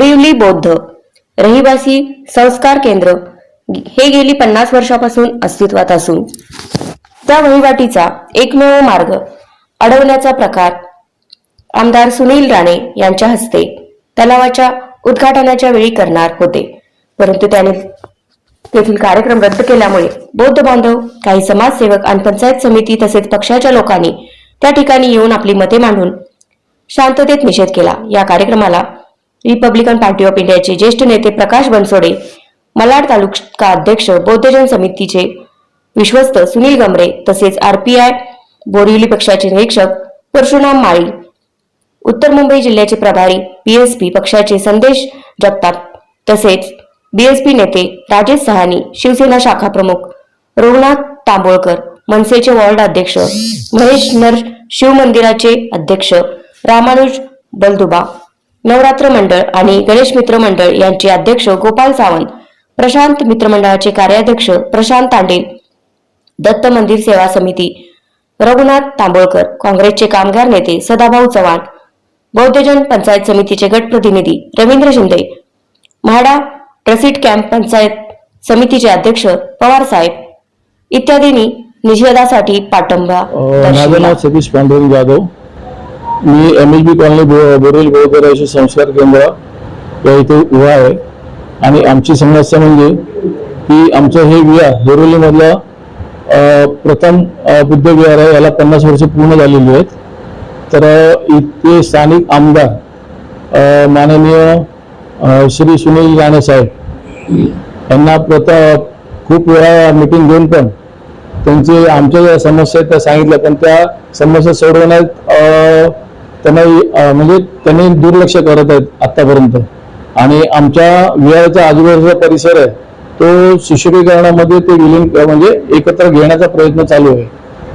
बोरिवली बौद्ध रहिवासी संस्कार केंद्र हे गेली पन्नास वर्षापासून अस्तित्वात असून त्या वहिवाटीचा एकमेव मार्ग अडवण्याचा प्रकार आमदार सुनील राणे यांच्या हस्ते तलावाच्या उद्घाटनाच्या वेळी करणार होते. परंतु त्याने तेथील कार्यक्रम रद्द केल्यामुळे बौद्ध बांधव काही समाजसेवक आणि पंचायत समिती तसेच पक्षाच्या लोकांनी त्या ठिकाणी येऊन आपली मते मांडून शांततेत निषेध केला. या कार्यक्रमाला रिपब्लिकन पार्टी ऑफ इंडियाचे ज्येष्ठ नेते प्रकाश बनसोडे मलाड तालुका अध्यक्ष बौद्धजन समितीचे विश्वस्त सुनील गमरे तसेच आरपीआय बोरिवली पक्षाचे निरीक्षक परशुराम माळी उत्तर मुंबई जिल्ह्याचे प्रभारी बीएसपी पक्षाचे संदेश जगताप तसेच बीएसपी नेते राजेश सहानी शिवसेना शाखा प्रमुख रघुनाथ तांबोळकर मनसेचे वॉर्ड अध्यक्ष महेश नर शिवमंदिराचे अध्यक्ष रामानुज बलदुबा नवरात्र मंडळ आणि गणेश मित्र मंडळ यांचे अध्यक्ष गोपाल सावंत प्रशांत मित्रमंडळाचे कार्याध्यक्ष प्रशांत तांडेल दत्त मंदिर सेवा समिती रघुनाथ तांबोळकर काँग्रेसचे कामगार नेते सदाभाऊ चव्हाण बौद्धजन पंचायत समितीचे गट प्रतिनिधी रवींद्र शिंदे म्हाडा ट्रसिट कॅम्प पंचायत समितीचे अध्यक्ष पवार साहेब इत्यादींनी निषेधासाठी पाठिंबा माझं नाव सतीश पांडुरंग जाधव. मी एम एच बी कॉलनी बो- बोरेल बोरदराशी संस्कार केंद्र या इथे उभा आहे. आणि आमची समस्या म्हणजे की आमचं हे विहार बोरिवलीमधलं प्रथम बुद्ध विहार आहे याला पन्नास वर्ष पूर्ण झालेली आहेत. तर इथे स्थानिक आमदार माननीय श्री सुनील राणे साहेब यांना प्रथम खूप वेळा मिटिंग घेऊन पण त्यांचे आमच्या ज्या समस्या आहेत त्या सांगितल्या पण त्या समस्या सोडवण्यात त्यांना म्हणजे त्यांनी दुर्लक्ष करत आहेत आतापर्यंत आणि आमच्या विहाराचा आजूबाजूचा परिसर आहे तो सुशोभीकरणामध्ये ते विलीन म्हणजे एकत्र घेण्याचा प्रयत्न चालू आहे.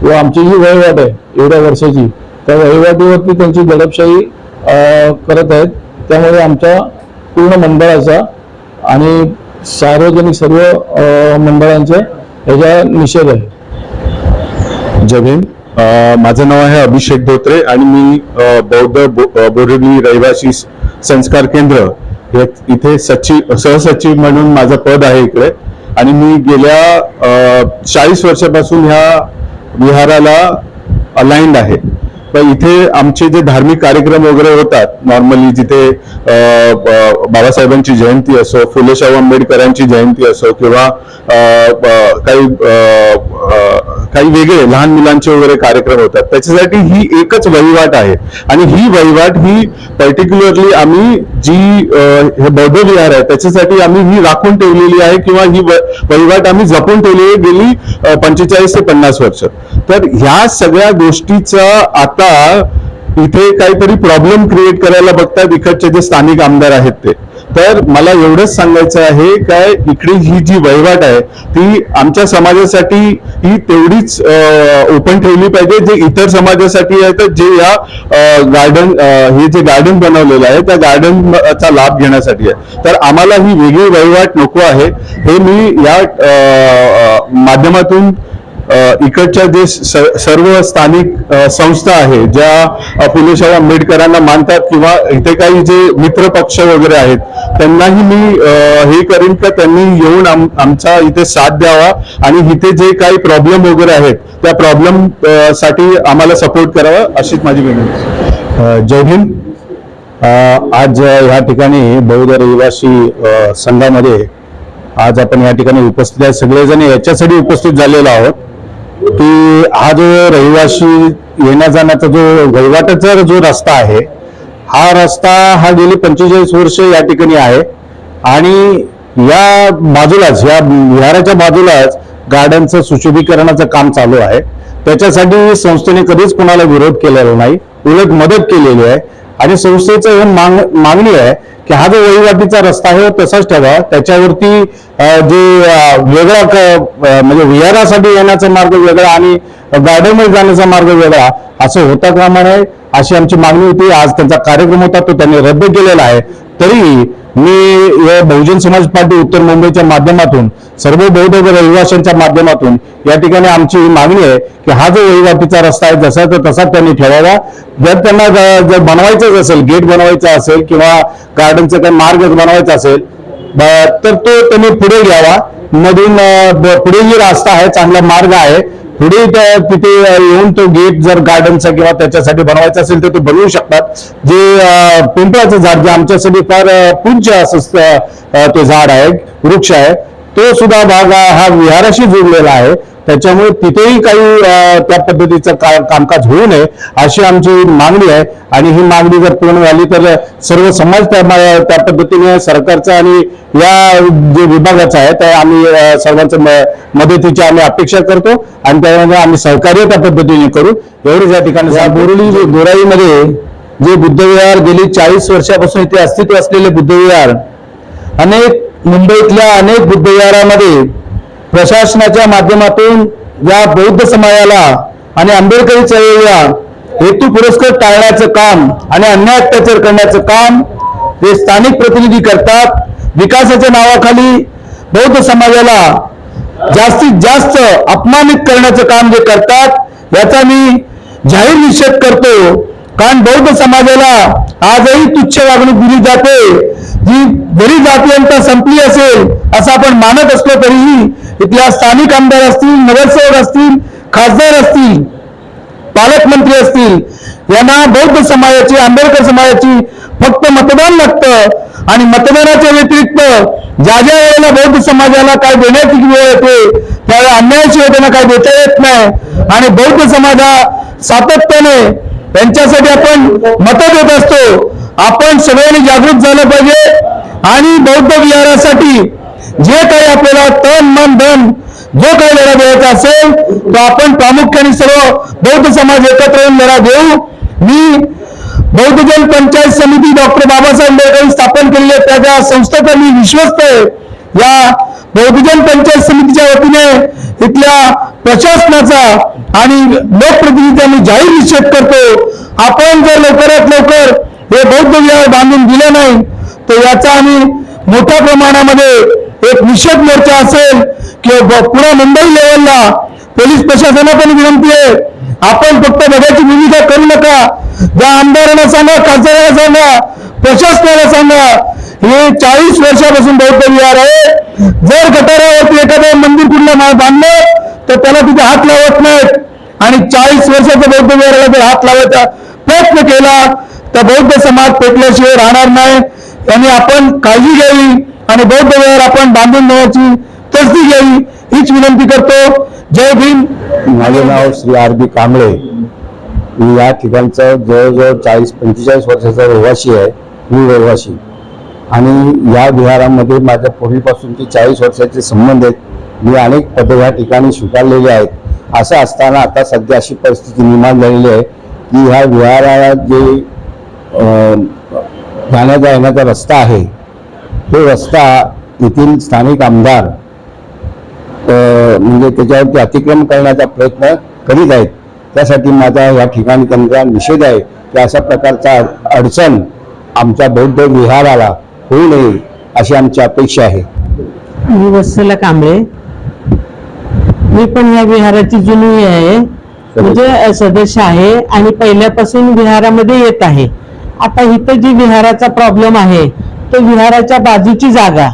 व आमची जी वहिवाट आहे एवढ्या वर्षाची त्या वहिवाटीवरती त्यांची दडपशाही करत आहेत. त्यामुळे आमच्या पूर्ण मंडळाचा आणि सार्वजनिक सर्व मंडळांचा ह्याचा निषेध आहे. जय भीम. माझं नाव आहे अभिषेक धोत्रे आणि मी बौद्ध बो- बोरिवली रहिवासी संस्कार केंद्र हे इथे सचिव सहसचिव म्हणून माझं पद आहे इकडे. आणि मी गेल्या चाळीस वर्षापासून ह्या विहाराला अलाइंड आहे. तर इथे आमचे जे धार्मिक कार्यक्रम वगैरे होतात नॉर्मली जिथे ब- बाबासाहेबांची जयंती असो फुले शाहू आंबेडकरांची जयंती असो किंवा काही काही वेगळे लहान मुलांचे वगैरे कार्यक्रम होतात. त्याच्यासाठी ही एकच वहिवाट आहे. आणि ही वहिवाट ही पर्टिक्युलरली आम्ही जी हे बौद्ध विहार आहे त्याच्यासाठी आम्ही ही राखून ठेवलेली आहे किंवा ही वहिवाट आम्ही जपून ठेवलेली आहे गेली पंचेचाळीस ते पन्नास वर्ष. तर ह्या सगळ्या गोष्टीचा आता इथे काहीतरी प्रॉब्लेम क्रिएट करायला बघतात इकडचे जे स्थानिक आमदार आहेत ते. तर मला एवढंच सांगायचं आहे काय इकडे ही जी वहिवाट आहे ती आमच्या समाजासाठी ही तेवढीच ओपन ठेवली पाहिजे जे इतर समाजासाठी आहे तर जे या गार्डन हे जे गार्डन बनवलेलं आहे त्या गार्डनचा लाभ घेण्यासाठी आहे. तर आम्हाला ही वेगळी वहिवाट नको आहे. हे मी या माध्यमातून इकडच्या जे सर्व स्थानिक संस्था आहे ज्या अ, फुले आंबेडकरांना मानतात किंवा इथे काही जे मित्र पक्ष वगैरे आहेत त्यांनाही मी हे करीन का त्यांनी येऊन आम- आमचा इथे साथ द्यावा आणि इथे जे काही प्रॉब्लेम वगैरे आहेत त्या प्रॉब्लेमसाठी आम्हाला सपोर्ट करावा अशीच माझी विनंती जय हिंद. आज या ठिकाणी बौद्ध रहिवासी संघामध्ये आज आपण या ठिकाणी उपस्थित आहे. सगळेजण याच्यासाठी उपस्थित झालेलो आहोत. की हा जो रहिवासी येण्या जाण्याचा जो वहिवाटाचा जो रस्ता आहे हा रस्ता हा गेली पंचेचाळीस वर्ष या ठिकाणी आहे. आणि या बाजूलाच या विहाराच्या बाजूलाच गार्डनचं सुशोभीकरणाचं काम चालू आहे. त्याच्यासाठी संस्थेने कधीच कोणाला विरोध केलेला नाही. उलट मदत केलेली आहे. आणि संस्थेचं हे माग मागणी आहे की हा जो वहिवाटीचा रस्ता आहे तसाच ठेवा. त्याच्यावरती जे वेगळा म्हणजे विहारासाठी येण्याचा मार्ग वेगळा आणि गार्डनमध्ये जाण्याचा मार्ग वेगळा असं होता कामा नये अशी आमची मागणी होती. आज त्यांचा कार्यक्रम होता तो त्यांनी रद्द केलेला आहे. तरी मी या बहुजन समाज पार्टी उत्तर मुंबईच्या माध्यमातून सर्व बौद्ध रहिवाशांच्या माध्यमातून या ठिकाणी आमची मागणी आहे की हा जो वहिवाटीचा रस्ता आहे जसा तर तसा त्यांनी ठेवावा. जर त्यांना जर बनवायचंच असेल गेट बनवायचा असेल किंवा गार्डनचा काही मार्ग बनवायचा असेल तर तो त्यांनी पुढे घ्यावा. मधून पुढे जी रस्ता आहे चांगला मार्ग आहे. पुढे त्या- तिथे येऊन तो गेट जर गार्डनचा किंवा त्याच्यासाठी बनवायचा असेल तर ते बनवू शकतात. जे पिंपळाचं झाड जे आमच्यासाठी फार अ, पूज्य असं ते झाड आहे वृक्ष आहे तो सुद्धा भाग हा विहाराशी जोडलेला आहे. त्याच्यामुळे तिथेही काही त्या पद्धतीचं का- कामकाज होऊ नये अशी आमची मागणी आहे. आणि ही मागणी जर पूर्ण झाली तर सर्व समाज त्या पद्धतीने सरकारचा आणि या जे विभागाचा आहे त्या आम्ही सर्वांचं मदतीची आम्ही अपेक्षा करतो. आणि त्यामध्ये आम्ही सहकार्य त्या पद्धतीने करू. एवढेच या ठिकाणी बोरली गोराईमध्ये जे बुद्धविहार गेली चाळीस वर्षापासून इथे अस्तित्व असलेले बुद्धविहार अनेक मुंबईतल्या अनेक बुद्धविहारामध्ये प्रशासनाच्या माध्यमातून या बौद्ध समाजाला आणि आंबेडकरी चळवळीला हेतू पुरस्कार टाळण्याचं काम आणि अन्याय अत्याचार करण्याचं काम हे स्थानिक प्रतिनिधी करतात विकासाच्या नावाखाली बौद्ध समाजाला जास्तीत जास्त अपमानित करण्याचं काम जे करतात याचा मी जाहीर निषेध करतो. कारण बौद्ध समाजाला आजही तुच्छ वागणूक दिली जाते. जी जरी जातीयंता संपली असेल असं आपण मानत असलो तरीही इथल्या स्थानिक आमदार असतील नगरसेवक असतील खासदार असतील पालकमंत्री असतील यांना बौद्ध समाजाची आंबेडकर समाजाची फक्त मतदान लागतं. आणि मतदानाच्या व्यतिरिक्त ज्या ज्या वेळेला बौद्ध समाजाला काय देण्याची वेळ येते त्यावेळेला अन्यायाशिवाय त्यांना काय देता येत नाही. आणि बौद्ध समाज हा सातत्याने त्यांच्यासाठी आपण मतं देत असतो. आपण सगळ्यांनी जागृत झालं पाहिजे. आणि बौद्ध विहारासाठी जे काही आपल्याला तन मन धन जो काही लढा द्यायचा असेल तो आपण प्रामुख्याने सर्व बौद्ध समाज एकत्र येऊन लढा देऊ. मी बौद्धजन पंचायत समिती डॉक्टर बाबासाहेब आंबेडकर स्थापन केलेली आहे. त्याच्या संस्थेचा मी विश्वस्त आहे. या बौद्धजन पंचायत समितीच्या वतीने इथल्या प्रशासनाचा आणि लोकप्रतिनिधीचा मी जाहीर निषेध करतो. आपण जर लवकरात लवकर हे बौद्ध विहार बांधून दिलं नाही तर याचा आम्ही मोठ्या प्रमाणामध्ये एक निषेध मोर्चा असेल किंवा पुन्हा मुंबई लेवलला पोलीस प्रशासनाला पण विनंती आहे. आपण फक्त बघायची भूमिका करू नका. ज्या आमदारांना सांगा खासदारांना सांगा प्रशासनाला सांगा हे चाळीस वर्षापासून बौद्ध विहार आहे. जर गटारावरती एखादं मंदिर कुठलं बांधलं तर त्याला तिथे हात लावत नाहीत. आणि चाळीस वर्षाचा बौद्ध विहाराला जर हात लावायचा प्रयत्न केला तर बौद्ध समाज पेटल्याशिवाय राहणार नाही. यांनी आपण काळजी घ्यावी. आणि बौद्ध वेळ आपण बांधून देण्याची तसदी घ्यावी हीच विनंती करतो. जय भीम. माझे नाव श्री आर बी कांबळे. मी या ठिकाणचा जवळजवळ चाळीस पंचेचाळीस वर्षाचा रहिवासी आहे. मी रहिवासी. आणि या विहारामध्ये माझ्या पूर्वीपासूनचे चाळीस वर्षाचे संबंध आहेत. मी अनेक पदं या ठिकाणी स्वीकारलेली आहेत. असं असताना आता सध्या अशी परिस्थिती निर्माण झालेली आहे की ह्या विहाराला जे जाण्याचा येण्याचा रस्ता आहे तो रस्ता येथील स्थानिक आमदार म्हणजे त्याच्यावरती अतिक्रमण करण्याचा प्रयत्न करीत आहेत. त्यासाठी माझा या ठिकाणी त्यांचा निषेध आहे की अशा प्रकारचा अडचण आमच्या बौद्ध विहाराला होऊ नये अशी आमची अपेक्षा आहे. मी वत्सला कांबळे. मी पण या विहाराची जुनी आहे. म्हणजे सदस्य आहे आणि पहिल्यापासून विहारामध्ये येत आहे. आता इथं जी विहाराचा प्रॉब्लेम आहे तो विहाराच्या बाजूची जागा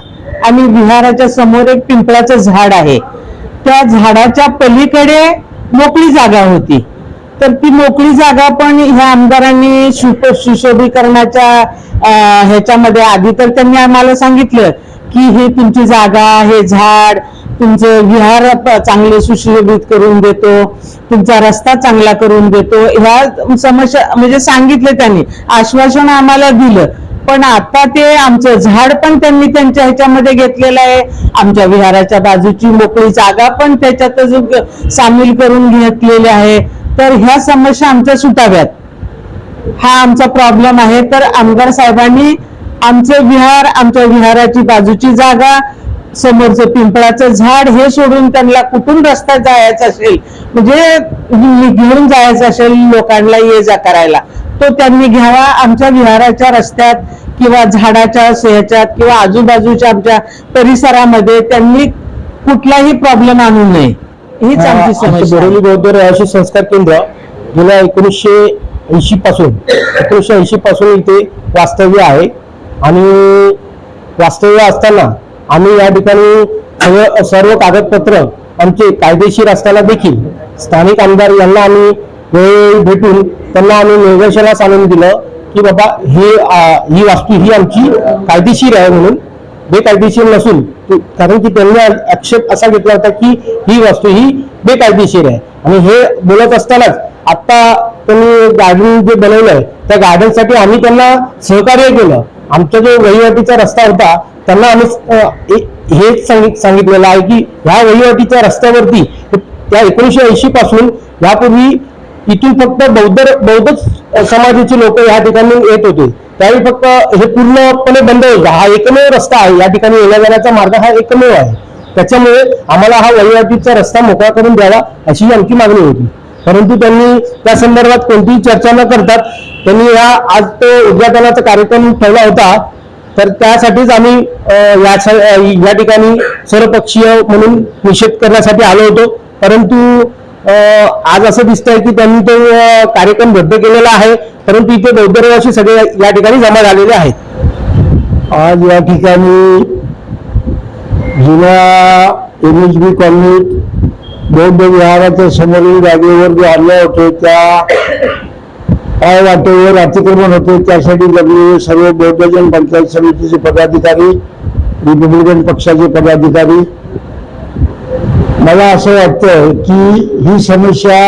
आणि विहाराच्या समोर एक पिंपळाचं झाड आहे. त्या झाडाच्या पलीकडे मोकळी जागा होती. तर ती मोकळी जागा पण ह्या आमदारांनी सुशोभीकरणाच्या ह्याच्यामध्ये आधी तर त्यांनी आम्हाला सांगितलं की हे तुमची जागा हे झाड तुमचं विहार चांगले सुशोभित करून देतो तुमचा रस्ता चांगला करून देतो. ह्या समस्या म्हणजे सांगितलं त्यांनी आश्वासन आम्हाला दिलं. पण आता ते आमचं झाड पण त्यांनी त्यांच्या ह्याच्यामध्ये घेतलेलं आहे. आमच्या विहाराच्या बाजूची मोकळी जागा पण त्याच्यातच सामील करून घेतलेली आहे. तर ह्या समस्या आमच्या सुटाव्यात. हा आमचा प्रॉब्लेम आहे. तर आमदार साहेबांनी आमचे विहार आमच्या विहाराची बाजूची जागा समोरचं पिंपळाचं झाड हे सोडून त्यांना कुठून रस्ता जायचा असेल? म्हणजे घेऊन जायचं असेल लोकांना ये जा करायला. तो त्यांनी घ्यावा. आमच्या विहाराच्या रस्त्यात किंवा झाडाच्या ह्याच्यात किंवा आजूबाजूच्या आमच्या परिसरामध्ये त्यांनी कुठलाही प्रॉब्लेम आणू नये. हीच आमची समस्या. बोरिवली बौद्ध संस्कार केंद्र गेल्या एकोणीसशे ऐंशी पासून एकोणीसशे ऐंशी पासून इथे वास्तव्य आहे. आणि वास्तव्य असताना आम्ही या ठिकाणी सर्व कागदपत्र आमचे कायदेशीर असताना देखील स्थानिक आमदार यांना आम्ही वेळोवेळी भेटून त्यांना आम्ही निदर्शनास आणून दिलं की बाबा हे ही वास्तू ही आमची कायदेशीर आहे म्हणून. बेकायदेशीर नसून कारण की त्यांनी आक्षेप असा घेतला होता की ही वास्तू ही बेकायदेशीर आहे. आणि हे बोलत असतानाच आता त्यांनी गार्डन जे बनवलंय त्या गार्डनसाठी आम्ही त्यांना सहकार्य केलं. आमचा जो वहिवाटीचा रस्ता होता त्यांना आम्ही हेच सांगितलेलं आहे की ह्या वहिवाटीच्या रस्त्यावरती त्या एकोणीसशे ऐंशी पासून यापूर्वी इथून फक्त बौद्ध बौद्ध समाजाचे लोक या ठिकाणी येत होते. त्यावेळी फक्त हे पूर्णपणे बंद होतं. हा एकमेव रस्ता आहे. या ठिकाणी येण्या जाण्याचा मार्ग हा एकमेव आहे. त्याच्यामुळे आम्हाला हा वहिवाटीचा रस्ता मोकळा करून द्यावा अशी आमची मागणी होती. परंतु त्यांनी त्या संदर्भात कोणतीही चर्चा न करतात त्यांनी या आज तो उद्घाटनाचा कार्यक्रम ठेवला होता. तर त्यासाठीच आम्ही या या ठिकाणी सर्वपक्षीय म्हणून निषेध करण्यासाठी आलो होतो. परंतु आज असं दिसतंय की त्यांनी तो कार्यक्रम रद्द केलेला आहे. परंतु इथे बौद्ध रहिवासी सगळे या ठिकाणी जमा झालेले आहेत. आज या ठिकाणी जुन्या एम एच बी कॉलनीत बौद्ध विहाराच्या समोरील जागेवर जे अन्याय होते त्या पाय वाटेवर अतिक्रमण होते त्यासाठी जगलेले सर्व बौद्धजन पंचायत समितीचे पदाधिकारी रिपब्लिकन पक्षाचे पदाधिकारी. मला असं वाटतं की ही समस्या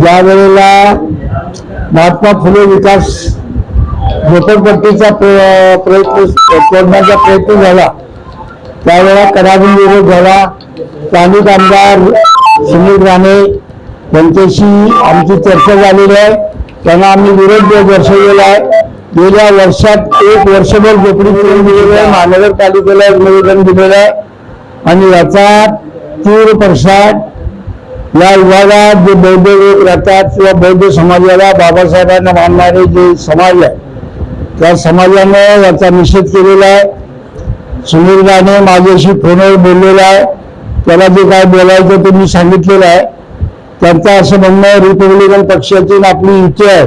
ज्या वेळेला महात्मा फुले विकास झोपडपट्टीचा प्रयत्न तोडण्याचा प्रयत्न झाला त्यावेळेला करारी विरोध झाला स्थानिक आमदार सुनील राणे यांच्याशी आमची चर्चा झालेली आहे त्यांना आम्ही विरोध दर्शवलेला आहे. गेल्या वर्षात एक वर्षभर झोपडी करून दिलेलं आहे महानगरपालिकेला एक निवेदन दिलेलं आहे. आणि याचा तीव्र प्रसाद या विभागात जे बौद्ध लोक राहतात किंवा बौद्ध समाजाला बाबासाहेबांना मानणारे जे समाज आहे त्या समाजानं याचा निषेध केलेला आहे. सुनील राणे माझ्याशी फोनवर बोललेला आहे. त्याला जे काय बोलायचं ते मी सांगितलेलं आहे. त्यांचं असं म्हणणं रिपब्लिकन पक्षाची आपली युती आहे.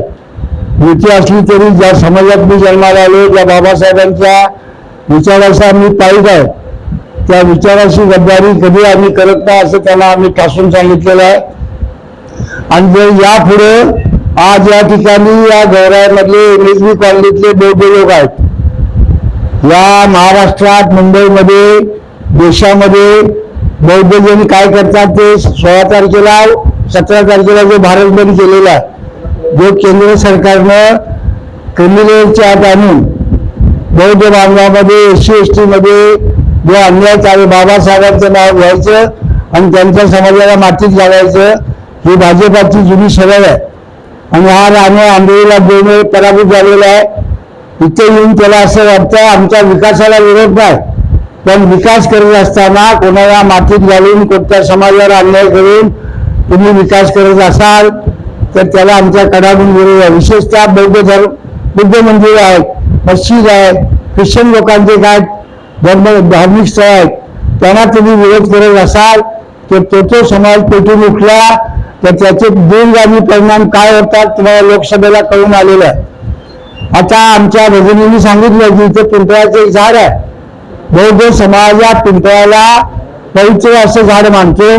युती असली तरी ज्या समाजात मी जन्माला आलो ज्या बाबासाहेबांच्या विचाराचा मी पाहिजे आहे त्या विचाराची गद्दारी कधी आम्ही करत नाही असं त्यांना आम्ही ठासून सांगितलेलं आहे. आणि जर यापुढे आज या ठिकाणी या गौरामधले एमएसबी कॉलनीतले दोघे लोक आहेत या महाराष्ट्रात मुंबईमध्ये देशामध्ये बौद्ध जण काय करतात ते सोळा तारखेला सतरा तारखेला जो भारत बंद केलेला आहे जो केंद्र सरकारनं क्रिमिनलच्या आत आणून बौद्ध बांधवामध्ये एस सी एस टीमध्ये जो अन्याय चालू बाबासाहेबांचं नाव घ्यायचं आणि त्यांच्या समाजाला मातीत लागायचं ही भाजपाची जुनी सवय आहे. आणि हा राणे आंधळीला देणे पराभूत झालेला आहे. इथे येऊन त्याला असं वाटतं आमच्या विकासाला विरोध नाही. पण विकास करत असताना कोणाला मातीत घालून कोणत्या समाजावर अन्याय करून तुम्ही विकास करत असाल तर त्याला आमच्या कडाडून विरोध आहे. विशेषतः बौद्ध धर्म बुद्ध मंदिर आहेत मस्जिद आहे ख्रिश्चन लोकांचे काय धर्म धार्मिक स्थळ आहेत त्यांना तुम्ही विरोध करत असाल तर तो तो समाज पेटून उठला तर त्याचे दूरगामी परिणाम काय होतात तुम्हाला लोकसभेला कळून आलेलं आहे. आता आमच्या भगिनींनी सांगितलं की इथे पिंपळाचं एक झाड आहे. बौद्ध समाज या पिंपळाला पवित्र असं झाड मानतो.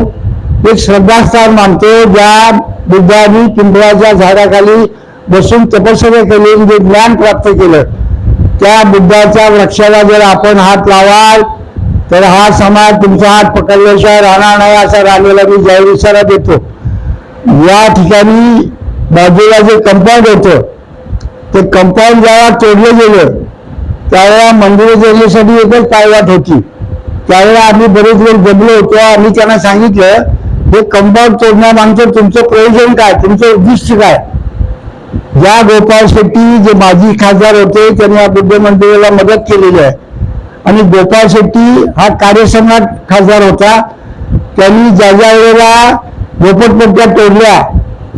एक श्रद्धास्थान मानतो. ज्या बुद्धांनी पिंपळाच्या झाडाखाली बसून तपश्चर्या केली आणि जे ज्ञान प्राप्त केलं. त्या बुद्धाच्या वृक्षाला जर आपण हात लावाल तर हा समाज तुमचा हात पकडल्याशिवाय राहणार नाही असा राणीला मी जाहीर इशारा देतो. या ठिकाणी बाजूला जे कंपाऊंड होतं ते कंपाऊंड ज्यावेळा तोडलं गेलं. त्यावेळेला मंदिर जोडण्यासाठी एकच पायवाट होती. त्यावेळेला आम्ही बरेच वेळ जमलो होतो. आम्ही त्यांना सांगितलं हे कंपाऊंड तोडण्यामागचं तुमचं प्रयोजन काय? तुमचं उद्दिष्ट काय? या गोपाळ शेट्टी जे माजी खासदार होते त्यांनी या बुद्ध मंदिराला मदत केलेली आहे. आणि गोपाळ शेट्टी हा कार्यसम्राट खासदार होता. त्यांनी ज्या ज्या वेळेला झोपडपट्ट्या तोडल्या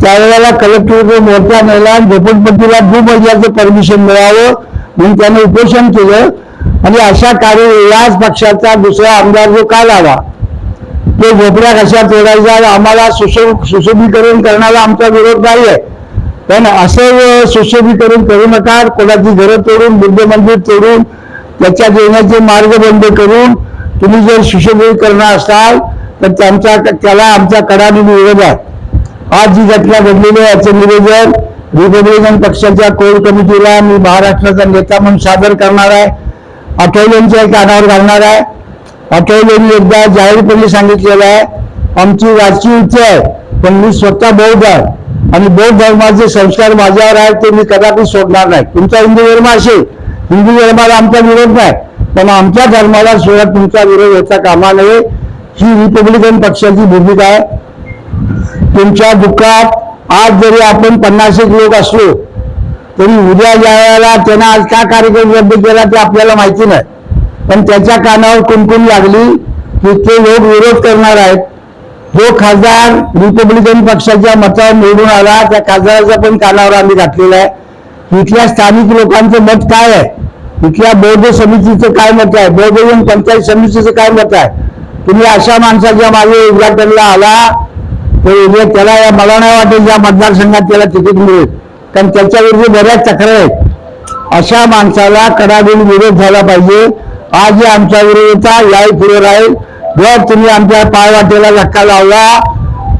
त्यावेळेला कलेक्टर मोर्चा नेला आणि झोपडपट्टीला दुमजल्याचं परमिशन मिळावं म्हणून त्यानं उपोषण केलं. आणि अशा कार्य याच पक्षाचा दुसरा आमदार जो काल आला तो झोपड्या कशा तोडायचा? आम्हाला सुशो सुशोभीकरण करण्याला आमचा विरोध नाही आहे. पण असं सुशोभीकरण करू नका कोणाची घरं तोडून बुद्ध मंदिर तोडून त्याच्यात येण्याचे मार्ग बंद करून तुम्ही जर सुशोभीकरण असाल तर त्यांचा त्याला आमचा कडाने विरोध आहे. आज जी घटना घडलेली आहे याचं निवेदन रिपब्लिकन पक्षाच्या कोर कमिटीला मी महाराष्ट्राचा नेता म्हणून सादर करणार आहे. आठवलेंच्या कानावर घालणार आहे. आठवलेंनी एकदा जाहीरपणे सांगितलेलं आहे आमची राजकीय इच्छा आहे पण मी स्वतः बौद्ध आहे. आणि बौद्ध धर्माचे संस्कार माझ्यावर आहेत ते मी कदापि सोडणार नाही. तुमचा हिंदू धर्म असेल हिंदू धर्माला आमचा विरोध नाही पण आमच्या धर्माला सुद्धा तुमचा विरोध होता कामा नये. ही रिपब्लिकन पक्षाची भूमिका आहे. तुमच्या दुःखात आज जरी आपण पन्नास एक लोक असलो तरी उद्या ज्या वेळेला त्यांना आज का कार्यक्रम रद्द केला ते आपल्याला माहिती नाही. पण त्याच्या कानावर कुंकुम लागली की ते लोक विरोध करणार आहेत. जो खासदार रिपब्लिकन पक्षाच्या मतावर निवडून आला त्या खासदाराचा पण कानावर आम्ही घातलेला आहे. इथल्या स्थानिक लोकांचं मत काय आहे? इथल्या बौद्ध समितीचं काय मत आहे? बौद्धजन पंचायत समितीचं काय मत आहे? तुम्ही अशा माणसाच्या मागे उद्घाटनला आला तर उद्या त्याला या मला नाही वाटेल ज्या मतदारसंघात त्याला तिकीट मिळेल. कारण त्याच्याविरुद्ध बऱ्याच तक्रार आहेत अशा माणसाला कडाडून विरोध झाला पाहिजे. आज जे आमच्या विरोधाचा याही पुढे राहील जर तुम्ही आमच्या पायवाटेला धक्का लावला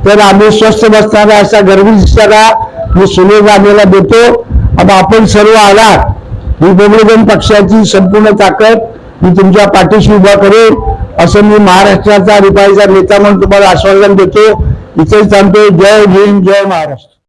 तर आम्ही स्वस्थ बसणारा असा गर्वी दिसणारा मी सुनील गांधीला देतो. आणि आपण सर्व आलात. रिपब्लिकन पक्षाची संपूर्ण ताकद मी तुमच्या पाठीशी उभा करेन. असं मी महाराष्ट्राचा रिपाईचा नेता म्हणून तुम्हाला आश्वासन देतो. इथेच थांबतो जय भीम जय महाराष्ट्र.